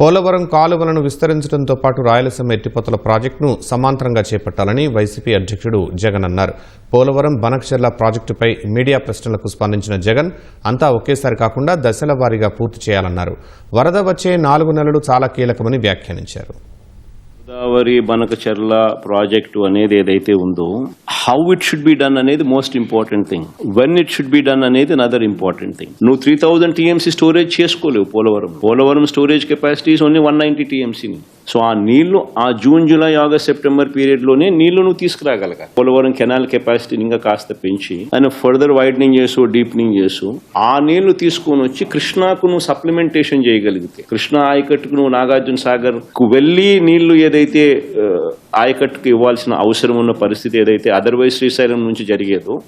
పోలవరం కాలువలను విస్తరించడంతో పాటు రాయలసీమ ఎట్టిపోతల ప్రాజెక్టును సమాంతరంగా చేపట్టాలని వైసీపీ అధ్యక్షుడు జగన్ అన్నారు. పోలవరం బనక్చెర్ల ప్రాజెక్టుపై మీడియా ప్రశ్నలకు స్పందించిన జగన్ అంతా ఒకేసారి కాకుండా దశల వారీగా పూర్తి చేయాలన్నారు. వరద వచ్చే నాలుగు నెలలు చాలా కీలకమని వ్యాఖ్యానించారు. గోదావరి బనకచర్ల ప్రాజెక్టు అనేది ఏదైతే ఉందో how it should be done అనేది most important thing when it should be done అనేది అదర్ ఇంపార్టెంట్ థింగ్ నువ్వు three thousand TMC storage చేసుకోలేవు Polavaram. Polavaram storage capacities only one ninety టీఎంసీని so ఆ నీళ్ళు ఆ జూన్ జూలై ఆగస్ట్ సెప్టెంబర్ పీరియడ్లోనే నీళ్ళు నువ్వు తీసుకురాగలగాలి Polavaram canal కెపాసిటీని ఇంకా కాస్త పెంచి ఆయన ఫర్దర్ వైడనింగ్ చేసు డీప్నింగ్ చేసు ఆ నీళ్ళు తీసుకొని వచ్చి కృష్ణాకు నువ్వు సప్లిమెంటేషన్ చేయగలిగితే కృష్ణా ఆయకట్టుకు నువ్వు నాగార్జున సాగర్కు వెళ్ళి నీళ్ళు ఏదైతే ఆయకట్టుకు ఇవ్వాల్సిన అవసరం ఉన్న పరిస్థితి ఏదైతే అదర్వైజ్ శ్రీశైలం నుంచి జరిగేదో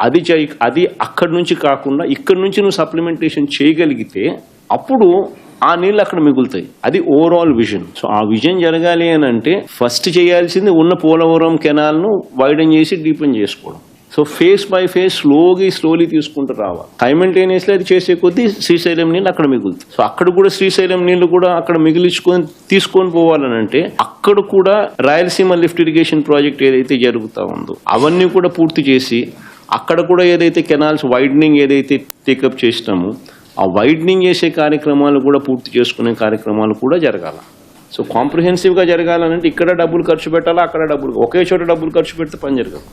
అది చేయ అది అక్కడి నుంచి కాకుండా ఇక్కడి నుంచి నువ్వు సప్లిమెంటేషన్ చేయగలిగితే అప్పుడు ఆ నీళ్ళు అక్కడ మిగులుతాయి. అది ఓవరాల్ విజన్ సో ఆ విజన్ జరగాలి అని అంటే ఫస్ట్ చేయాల్సింది ఉన్న పోలవరం కెనాల్ను వైడన్ చేసి డీపెన్ చేసుకోవడం. సో ఫేస్ బై ఫేస్ స్లోగా స్లోలీ తీసుకుంటూ రావాలి. సైమల్టేనియస్లీ అది చేసే కొద్దీ శ్రీశైలం నీళ్ళు అక్కడ మిగులుతాయి. సో అక్కడ కూడా శ్రీశైలం నీళ్ళు కూడా అక్కడ మిగిలించుకొని తీసుకొని పోవాలని అంటే అక్కడ కూడా రాయలసీమ లిఫ్ట్ ఇరిగేషన్ ప్రాజెక్ట్ ఏదైతే జరుగుతూ ఉందో అవన్నీ కూడా పూర్తి చేసి అక్కడ కూడా ఏదైతే కెనాల్స్ వైడనింగ్ ఏదైతే టేకప్ చేసినామో ఆ వైడనింగ్ చేసే కార్యక్రమాలు కూడా పూర్తి చేసుకునే కార్యక్రమాలు కూడా జరగాల. సో కాంప్రిహెన్సివ్గా జరగాలనంటే ఇక్కడ డబ్బులు ఖర్చు పెట్టాలా అక్కడ డబ్బులు ఒకే చోట డబ్బులు ఖర్చు పెడితే పని జరగదు.